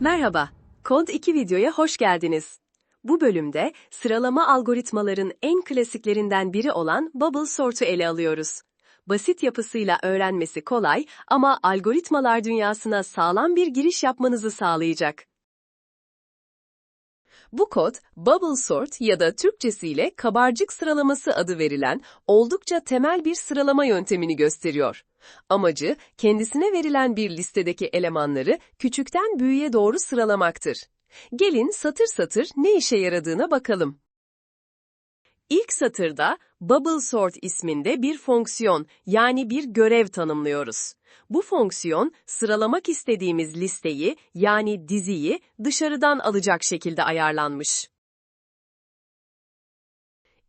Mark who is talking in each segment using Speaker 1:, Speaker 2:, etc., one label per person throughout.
Speaker 1: Merhaba, Kod 2 videoya hoş geldiniz. Bu bölümde sıralama algoritmaların en klasiklerinden biri olan Bubble Sort'u ele alıyoruz. Basit yapısıyla öğrenmesi kolay ama algoritmalar dünyasına sağlam bir giriş yapmanızı sağlayacak. Bu kod, Bubble Sort ya da Türkçesiyle kabarcık sıralaması adı verilen oldukça temel bir sıralama yöntemini gösteriyor. Amacı, kendisine verilen bir listedeki elemanları küçükten büyüğe doğru sıralamaktır. Gelin satır satır ne işe yaradığına bakalım. İlk satırda Bubble Sort isminde bir fonksiyon yani bir görev tanımlıyoruz. Bu fonksiyon sıralamak istediğimiz listeyi yani diziyi dışarıdan alacak şekilde ayarlanmış.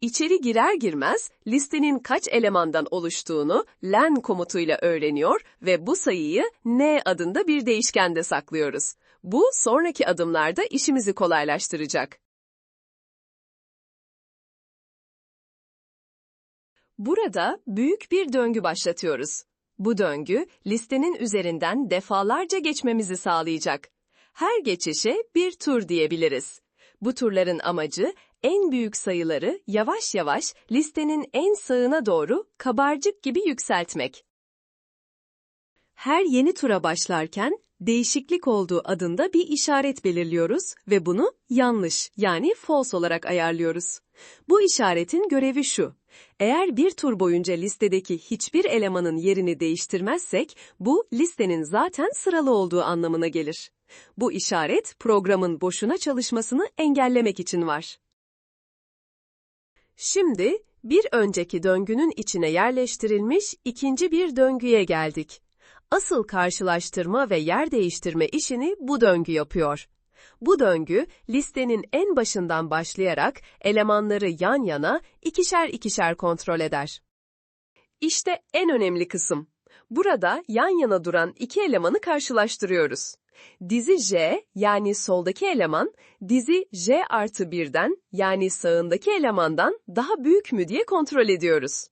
Speaker 1: İçeri girer girmez listenin kaç elemandan oluştuğunu len komutuyla öğreniyor ve bu sayıyı n adında bir değişkende saklıyoruz. Bu sonraki adımlarda işimizi kolaylaştıracak. Burada büyük bir döngü başlatıyoruz. Bu döngü listenin üzerinden defalarca geçmemizi sağlayacak. Her geçişe bir tur diyebiliriz. Bu turların amacı en büyük sayıları yavaş yavaş listenin en sağına doğru kabarcık gibi yükseltmek. Her yeni tura başlarken değişiklik olduğu adında bir işaret belirliyoruz ve bunu yanlış yani false olarak ayarlıyoruz. Bu işaretin görevi şu. Eğer bir tur boyunca listedeki hiçbir elemanın yerini değiştirmezsek, bu listenin zaten sıralı olduğu anlamına gelir. Bu işaret programın boşuna çalışmasını engellemek için var. Şimdi bir önceki döngünün içine yerleştirilmiş ikinci bir döngüye geldik. Asıl karşılaştırma ve yer değiştirme işini bu döngü yapıyor. Bu döngü listenin en başından başlayarak elemanları yan yana ikişer ikişer kontrol eder. İşte en önemli kısım. Burada yan yana duran iki elemanı karşılaştırıyoruz. Dizi J yani soldaki eleman, dizi J artı 1'den yani sağındaki elemandan daha büyük mü diye kontrol ediyoruz.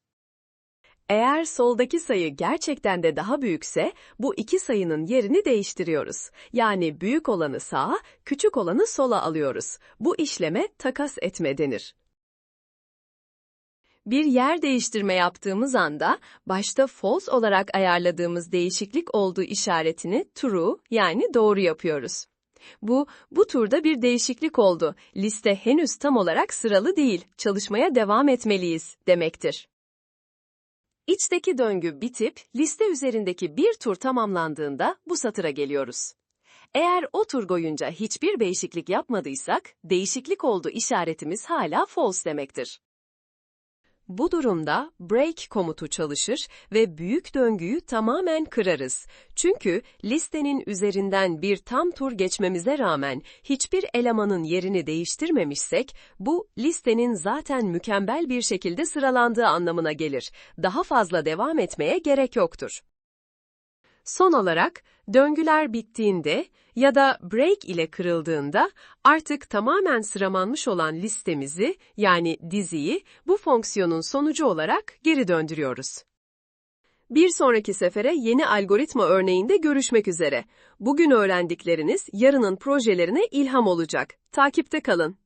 Speaker 1: Eğer soldaki sayı gerçekten de daha büyükse, bu iki sayının yerini değiştiriyoruz. Yani büyük olanı sağa, küçük olanı sola alıyoruz. Bu işleme takas etme denir. Bir yer değiştirme yaptığımız anda, başta false olarak ayarladığımız değişiklik olduğu işaretini true yani doğru yapıyoruz. Bu, bu turda bir değişiklik oldu. Liste henüz tam olarak sıralı değil, çalışmaya devam etmeliyiz demektir. İçteki döngü bitip liste üzerindeki bir tur tamamlandığında bu satıra geliyoruz. Eğer o tur boyunca hiçbir değişiklik yapmadıysak, değişiklik oldu işaretimiz hala false demektir. Bu durumda break komutu çalışır ve büyük döngüyü tamamen kırarız. Çünkü listenin üzerinden bir tam tur geçmemize rağmen hiçbir elemanın yerini değiştirmemişsek, bu listenin zaten mükemmel bir şekilde sıralandığı anlamına gelir. Daha fazla devam etmeye gerek yoktur. Son olarak, döngüler bittiğinde ya da break ile kırıldığında artık tamamen sıramanmış olan listemizi yani diziyi bu fonksiyonun sonucu olarak geri döndürüyoruz. Bir sonraki sefere yeni algoritma örneğinde görüşmek üzere. Bugün öğrendikleriniz yarının projelerine ilham olacak. Takipte kalın.